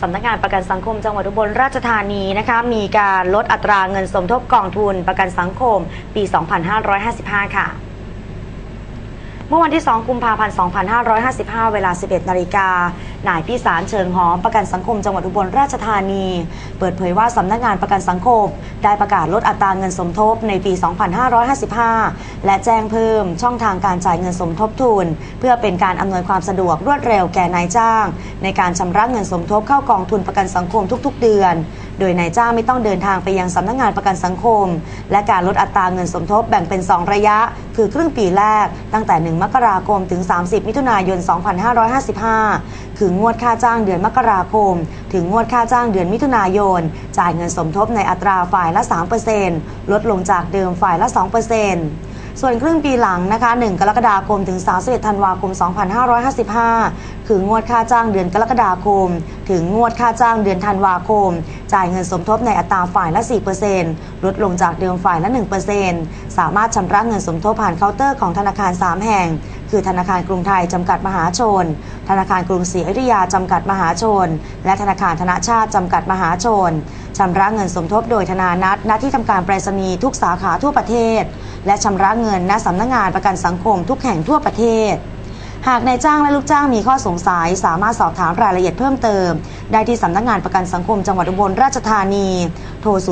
สำนักงานประกันสังคมจังหวัดอุบลราชธานีนะคะมีการลดอัตราเงินสมทบกองทุนประกันสังคมปี 2555 ค่ะเมื่อวันที่ 2 กุมภาพันธ์ 2555 เวลา 11 นาฬิกา นายพิสารเชิงหอมประกันสังคมจังหวัดอุบลราชธานี เปิดเผยว่าสำนักงานประกันสังคม ได้ประกาศลดอัตราเงินสมทบในปี 2555 และแจ้งเพิ่มช่องทางการจ่ายเงินสมทบทุน เพื่อเป็นการอำนวยความสะดวกรวดเร็วแก่นายจ้าง ในการชำระเงินสมทบเข้ากองทุนประกันสังคมทุก ๆ เดือน โดยนายจ้างไม่ต้องเดินทางไปยังสำนักงานประกันสังคม และการลดอัตราเงินสมทบแบ่งเป็น 2 ระยะ คือครึ่งปีแรกตั้งแต่ 1 มกราคมถึง 30 มิถุนายน 2555 คืองวดค่าจ้างเดือนมกราคม ถึงงวดค่าจ้างเดือนมิถุนายน จ่ายเงินสมทบในอัตราฝ่ายละ 3%ลดลงจากเดิมฝ่ายละ 2%ส่วนครึ่งปีหลังนะคะ 1 กรกฎาคม ถึง 31 ธันวาคม 2555 คืองวดค่าจ้างเดือนกรกฎาคม ถึงงวดค่าจ้างเดือนธันวาคม จ่ายเงินสมทบในอัตราฝ่ายละ 4%ลดลงจากเดิมฝ่ายละ 1%สามารถชำระเงินสมทบผ่านเคาน์เตอร์ของธนาคาร 3 แห่ง คือธนาคารกรุงไทยจำกัดมหาชน ธนาคารกรุงศรีอยุธยาจำกัดมหาชน และธนาคารธนาชาติจำกัดมหาชนชำระเงินสมทบโดยธนานัดณที่ทำการไปรษณีย์ทุกสาขาทั่วประเทศ และชำระเงินณสำนักงงานประกันสังคมทุกแห่งทั่วประเทศหากนายจ้างและลูกจ้างมีข้อสงสัย สามารถสอบถามรายละเอียดเพิ่มเติม ได้ที่สำนักงานประกันสังคมจังหวัดอุบลราชธานี โทร 045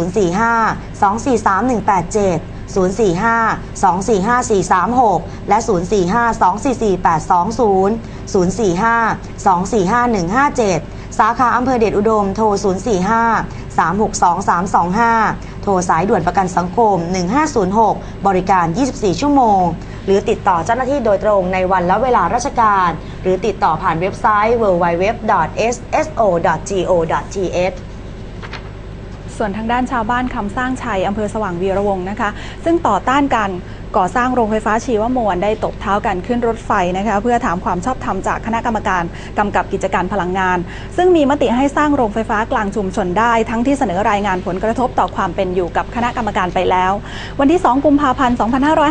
243 187 045 245 436 และ 045 244 820 045 245 157 สาขาอำเภอเดชอุดม โทร 045 362 325 โทรสายด่วนประกันสังคม 1506 บริการ 24 ชั่วโมง หรือติดต่อเจ้าหน้าที่โดยตรงในวันและเวลาราชการ หรือติดต่อผ่านเว็บไซต์ www.sso.go.th ส่วนทางด้านชาวบ้านคำสร้างชัยอำเภอสว่างวีระวงนะคะ ซึ่งต่อต้านการ ก่อสร้างโรงไฟฟ้าชีวมวลได้ตบเท้ากันขึ้นรถไฟนะคะเพื่อถามความชอบธรรมจากคณะกรรมการกำกับกิจการพลังงาน ซึ่งมีมติให้สร้างโรงไฟฟ้ากลางชุมชนได้ ทั้งที่เสนอรายงานผลกระทบต่อความเป็นอยู่กับคณะกรรมการไปแล้ว วันที่ 2 กุมภาพันธ์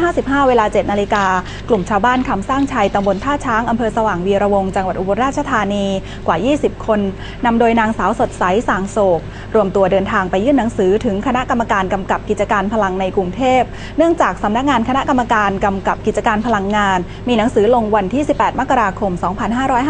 2555 เวลา 7 นาฬิกา กลุ่มชาวบ้านคำสร้างชัยตำบลท่าช้างอำเภอสว่างวีระวงจังหวัดอุบลราชธานีกว่า 20 คนนำโดยนางสาวสดใสสางโศกรวมตัวเดินทางไปยื่นหนังสือถึงคณะกรรมการกำกับกิจการพลังในกรุงเทพ เนื่องจากสำนักงานคณะกรรมการกำกับกิจการพลังงาน มีหนังสือลงวันที่ 18 มกราคม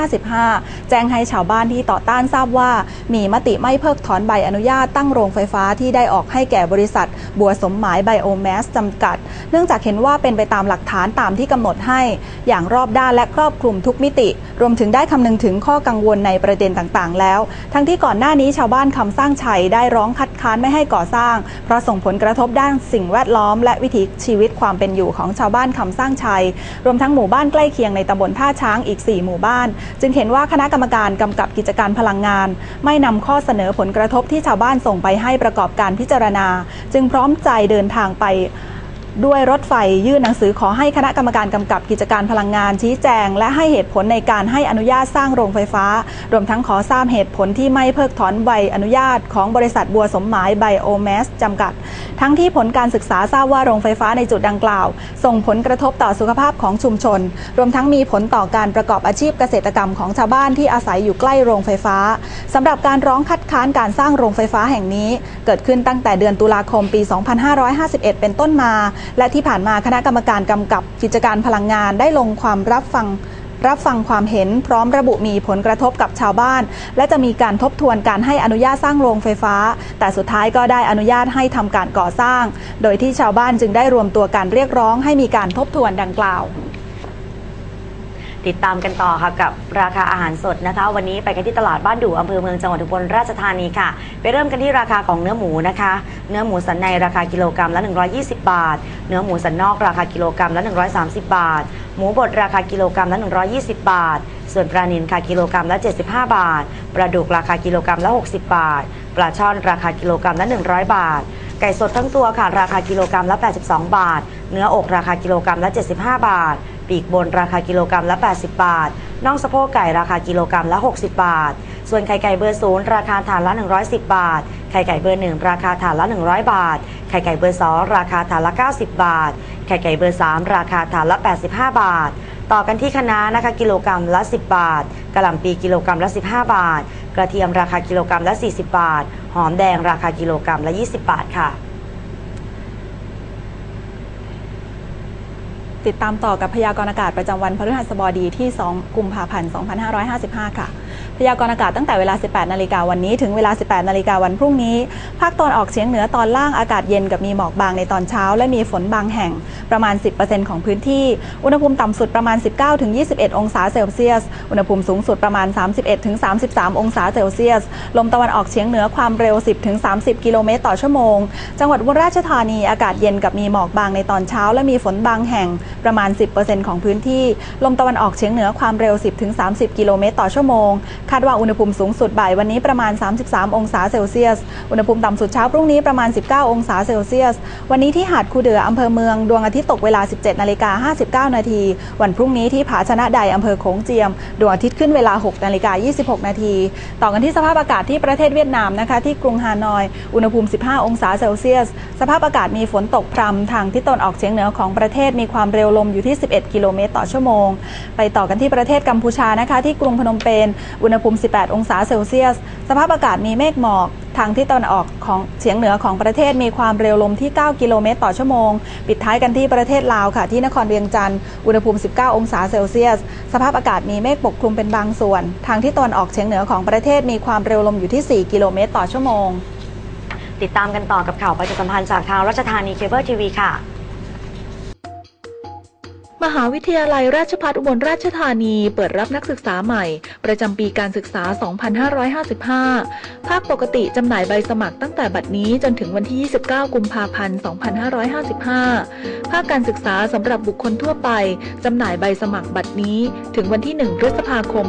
2555 แจ้งให้ชาวบ้านที่ต่อต้านทราบว่า มีมติไม่เพิกถอนใบอนุญาตตั้งโรงไฟฟ้าที่ได้ออกให้แก่บริษัท บัวสมหมายไบโอแมสจำกัด เนื่องจากเห็นว่าเป็นไปตามหลักฐานตามที่กำหนดให้ อย่างรอบด้านและครอบคลุมทุกมิติ รวมถึงได้คำนึงถึงข้อกังวลในประเด็นต่างๆ แล้ว ทั้งที่ก่อนหน้านี้ชาวบ้านคำสร้างชัยได้ร้องคัดค้านไม่ให้ก่อสร้าง เพราะส่งผลกระทบด้านสิ่งแวดล้อม และวิถีชีวิตความเป็นอยู่ของชาวบ้านคำสร้างชัย รวมทั้งหมู่บ้านใกล้เคียงในตำบลท่าช้างอีก 4 หมู่บ้าน จึงเห็นว่าคณะกรรมการกำกับกิจการพลังงาน ไม่นำข้อเสนอผลกระทบที่ชาวบ้านส่งไปให้ประกอบการพิจารณา จึงพร้อมใจเดินทางไป ด้วยรถไฟยื่นหนังสือขอให้คณะกรรมการกำกับกิจการพลังงานชี้แจง และให้เหตุผลในการให้อนุญาตสร้างโรงไฟฟ้า รวมทั้งขอทราบเหตุผลที่ไม่เพิกถอนใบอนุญาตของบริษัทบัวสมหมายไบโอแมสจำกัด ทั้งที่ผลการศึกษาทราบว่าโรงไฟฟ้าในจุดดังกล่าว ส่งผลกระทบต่อสุขภาพของชุมชน รวมทั้งมีผลต่อการประกอบอาชีพเกษตรกรรมของชาวบ้านที่อาศัยอยู่ใกล้โรงไฟฟ้าสำหรับการร้องคัดค้านการสร้างโรงไฟฟ้าแห่งนี้ เกิดขึ้นตั้งแต่เดือนตุลาคมปี 2551 เป็นต้นมาและที่ผ่านมาคณะกรรมการกำกับกิจการพลังงานได้ลงความรับฟังรับฟังความเห็นพร้อมระบุมีผลกระทบกับชาวบ้าน และจะมีการทบทวนการให้อนุญาตสร้างโรงไฟฟ้า แต่สุดท้ายก็ได้อนุญาตให้ทำการก่อสร้าง โดยที่ชาวบ้านจึงได้รวมตัวการเรียกร้องให้มีการทบทวนดังกล่าว ติดตามกันต่อค่ะกับราคาอาหารสดนะคะ วันนี้ไปกันที่ตลาดบ้านดู่อำเภอเมืองจังหวัดอุบลราชธานีค่ะ ไปเริ่มกันที่ราคาของเนื้อหมูนะคะ เนื้อหมูสันในราคากิโลกรัมละ 120 บาท เนื้อหมูสันนอกราคากิโลกรัมละ 130 บาท หมูบดราคากิโลกรัมละ 120 บาท ส่วนปลานิลค่ะกิโลกรัมละ 75 บาท ปลาดุกราคากิโลกรัมละ 60 บาท ปลาช่อนราคากิโลกรัมละ 100 บาทไก่สดทั้งตัวค่ะ ราคากิโลกรัมละ 82 บาท เนื้ออกราคากิโลกรัมละ 75 บาทปีกบนราคากิโลกรัมละ 80 บาท น่องสะโพกไก่ราคากิโลกรัมละ 60 บาท ส่วนไข่ไก่เบอร์ศูนย์ราคาถาดละ 110 บาท ไข่ไก่เบอร์หนึ่งราคาถาดละ 100 บาท ไข่ไก่เบอร์สองราคาถาดละ 90 บาท ไข่ไก่เบอร์สามราคาถาดละ 85 บาท ต่อกันที่คะน้านะคะกิโลกรัมละ 10 บาทกระหล่ำปีกิโลกรัมละ 15 บาท กระเทียมราคากิโลกรัมละ 40 บาท หอมแดงราคากิโลกรัมละ 20 บาทค่ะ ติดตามต่อกับพยากรณ์อากาศประจำวันพฤหัสบดีที่ 2 กุมภาพันธ์ 2555 ค่ะ ยากรณ์อากาศตั้งแต่เวลา 18 นาฬิกาวันนี้ถึงเวลา 18 นาฬิกาวันพรุ่งนี้ ภาคตอนออกเฉียงเหนือตอนล่างอากาศเย็นกับมีหมอกบางในตอนเช้า และมีฝนบางแห่งประมาณ 10%ของพื้นที่ อุณหภูมิต่ำสุดประมาณ 19-21 องศาเซลเซียส อุณหภูมิสูงสุดประมาณ 31-33 องศาเซลเซียส ลมตะวันออกเฉียงเหนือความเร็ว 10-30 กิโลเมตรต่อชั่วโมง จังหวัดอุราชธานีอากาศเย็นกับมีหมอกบางในตอนเช้า และมีฝนบางแห่งประมาณ 10%ของพื้นที่ ลมตะวันออกเฉียงเหนือความเร็ว 10-30 กิโลเมตรต่อชั่วโมงคาดว่าอุณหภูมิสูงสุดบ่ายวันนี้ประมาณ 33 องศาเซลเซียส อุณหภูมิต่ำสุดเช้าพรุ่งนี้ประมาณ 19 องศาเซลเซียส วันนี้ที่หาดคูเดืออำเภอเมือง ดวงอาทิตย์ตกเวลา 17นาฬิกา59 นาที วันพรุ่งนี้ที่ผาชนะใดอำเภอโขงเจียม ดวงอาทิตย์ขึ้นเวลา 6 นาฬิกา 26 นาที ต่อกันที่สภาพอากาศที่ประเทศเวียดนามนะคะ ที่กรุงฮานอย อุณหภูมิ 15 องศาเซลเซียส สภาพอากาศมีฝนตกพรำทางทิศตะวันออกเฉียงเหนือของประเทศมีความเร็วลมอยู่ที่ 11 กิโลเมตรต่อชั่วโมง ไปต่อกันที่ประเทศกัมพูชานะคะที่กรุงพนมเปญอุณณหภูมิ 18 องศาเซลเซียส สภาพอากาศมีเมฆหมอก ทางที่ตะวันออกของเฉียงเหนือของประเทศมีความเร็วลมที่ 9 กิโลเมตรต่อชั่วโมง ปิดท้ายกันที่ประเทศลาวค่ะ ที่นครเวียงจันทร์ อุณหภูมิ 19 องศาเซลเซียส สภาพอากาศมีเมฆปกคลุมเป็นบางส่วน ทางที่ตะวันออกเฉียงเหนือของประเทศมีความเร็วลมอยู่ที่ 4 กิโลเมตรต่อชั่วโมง ติดตามกันต่อกับข่าวประชาสัมพันธ์จากทางรัชธานีเคเบิลทีวีค่ะ มหาวิทยาลัยราชภัฏอุบลราชธานีเปิดรับนักศึกษาใหม่ ประจำปีการศึกษา 2555 ภาคปกติจำหน่ายใบสมัครตั้งแต่บัดนี้จนถึงวันที่ 29 กุมภาพันธ์ 2555 ภาคการศึกษาสำหรับบุคคลทั่วไปจำหน่ายใบสมัครบัดนี้ ถึงวันที่ 1 พฤษภาคม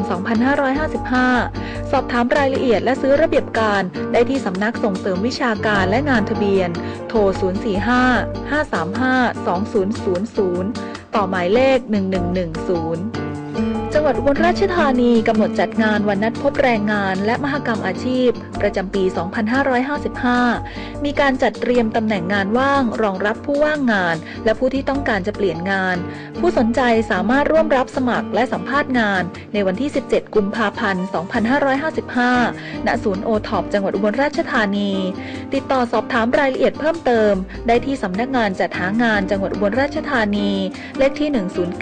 2555 สอบถามรายละเอียดและซื้อระเบียบการ ได้ที่สำนักส่งเสริมวิชาการและงานทะเบียน โทร 045 535 2000 ต่อหมายเลข 1110 งหวัดอุบลราชธานีกำหนดจัดงานวันนัดพบแรงงาน และมหกรรมอาชีพ ประจำปี 2555 มีการจัดเตรียมตำแหน่งงานว่าง รองรับผู้ว่างงาน และผู้ที่ต้องการจะเปลี่ยนงาน ผู้สนใจสามารถร่วมรับสมัครและสัมภาษณ์งาน ในวันที่ 17 กุมภาพันธ์ 2555 ณ ศูนย์โอท็อปจังหวัดอุบลราชธานี ติดต่อสอบถามรายละเอียดเพิ่มเติม ได้ที่สำนักงานจัดหางานจังหวัดอุบลราชธานี เลขที่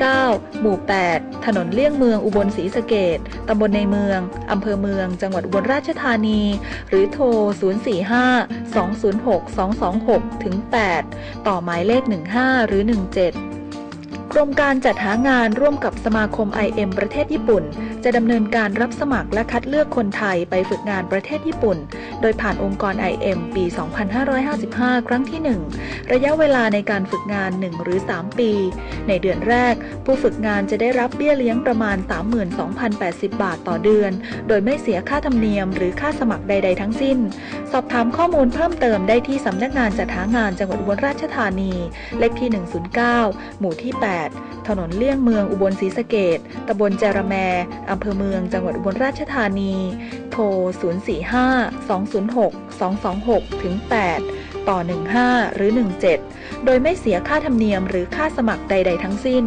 109 หมู่ 8 ถนนเลี่ยงเมืองอุบลศรีสะเกดตำบลในเมือง อำเภอเมือง จังหวัดอุบลราชธานี หรือโทร 045 206 226 ถึง 8 ต่อหมายเลข 15 หรือ 17 กรมการจัดหางานร่วมกับสมาคม IM ประเทศญี่ปุ่น จะดำเนินการรับสมัครและคัดเลือกคนไทยไปฝึกงานประเทศญี่ปุ่น โดยผ่านองค์กร IM ปี 2555 ครั้งที่ 1 ระยะเวลาในการฝึกงาน 1 หรือ 3 ปี ในเดือนแรก ผู้ฝึกงานจะได้รับเบี้ยเลี้ยงประมาณ 32,080 บาทต่อเดือน โดยไม่เสียค่าธรรมเนียมหรือค่าสมัครใด ๆ ทั้งสิ้น สอบถามข้อมูลเพิ่มเติมได้ที่สำนักงานจัดหางานจังหวัดอุบลราชธานี เลขที่ 109 หมู่ที่ 8ถนนเลี่ยงเมืองอุบลศรีสะเกดตำบลแจระแม อำเภอเมือง จังหวัดอุบลราชธานี โทร 045 206 226 ถึง 8 ต่อ 15 หรือ 17 โดยไม่เสียค่าธรรมเนียมหรือค่าสมัครใด ๆ ทั้งสิ้น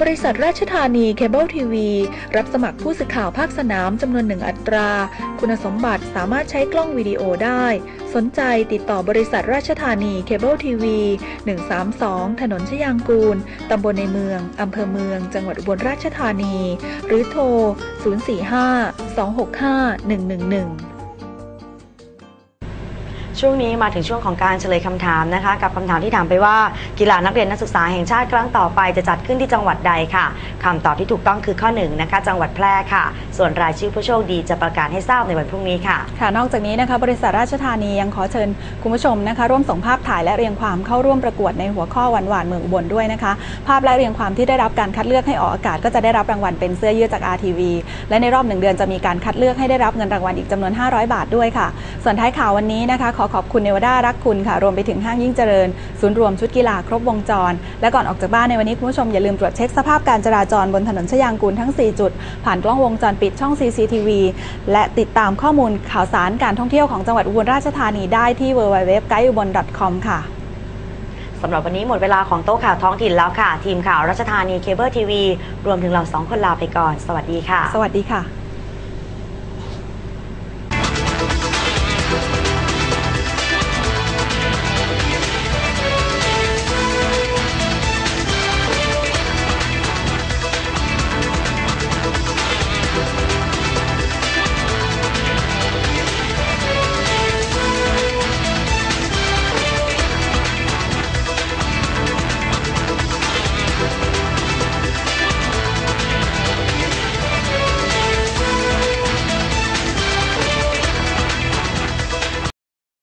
บริษัทราชธานีเคเบิลทีวี รับสมัครผู้สื่อข่าวภาคสนามจำนวนหนึ่งอัตรา คุณสมบัติสามารถใช้กล้องวิดีโอได้ สนใจติดต่อบริษัทราชธานีเคเบิลทีวี 132 ถนนชยางกูล ตำบลในเมือง อำเภอเมือง จังหวัดอุบลราชธานี หรือโทร 045 265 111 ช่วงนี้มาถึงช่วงของการเฉลยคำถามนะคะ กับคำถามที่ถามไปว่ากีฬานักเรียนนักศึกษาแห่งชาติครั้งต่อไปจะจัดขึ้นที่จังหวัดใดค่ะคำตอบที่ถูกต้องคือข้อหนึ่งนะคะจังหวัดแพร่ค่ะ ส่วนรายชื่อผู้โชคดีจะประกาศให้ทราบในวันพรุ่งนี้ค่ะ ค่ะ นอกจากนี้นะคะบริษัทราชธานียังขอเชิญคุณผู้ชมนะคะ ร่วมส่งภาพถ่ายและเรียงความเข้าร่วมประกวดในหัวข้อหวานหวานเมืองอุบลด้วยนะคะ ภาพและเรียงความที่ได้รับการคัดเลือกให้ออกอากาศก็จะได้รับรางวัลเป็นเสื้อยืดจาก RTV และในรอบหนึ่งเดือนจะมีการคัดเลือกให้ได้รับเงินรางวัลอีกจำนวน 500 บาทด้วยค่ะ ส่วนท้ายข่าววันนี้นะคะขอขอบคุณเนวด้ารักคุณค่ะ รวมไปถึงห้างยิ่งเจริญ ศูนย์รวมชุดกีฬาครบวงจร และก่อนออกจากบ้านในวันนี้คุณผู้ชมอย่าลืมตรวจเช็คสภาพการจราจรบนถนนชยางกูลทั้ง 4 จุด ผ่านกล้องวงจรปิดช่อง CCTV และติดตามข้อมูลข่าวสารการท่องเที่ยวของจังหวัดอุบลราชธานีได้ที่ www.guideubon.com ค่ะ สำหรับวันนี้หมดเวลาของโต๊ะข่าวท้องถิ่นแล้วค่ะ ทีมข่าวรัชธานีเคเบิลทีวีรวมถึงเราสองคนลาไปก่อน สวัสดีค่ะ สวัสดีค่ะ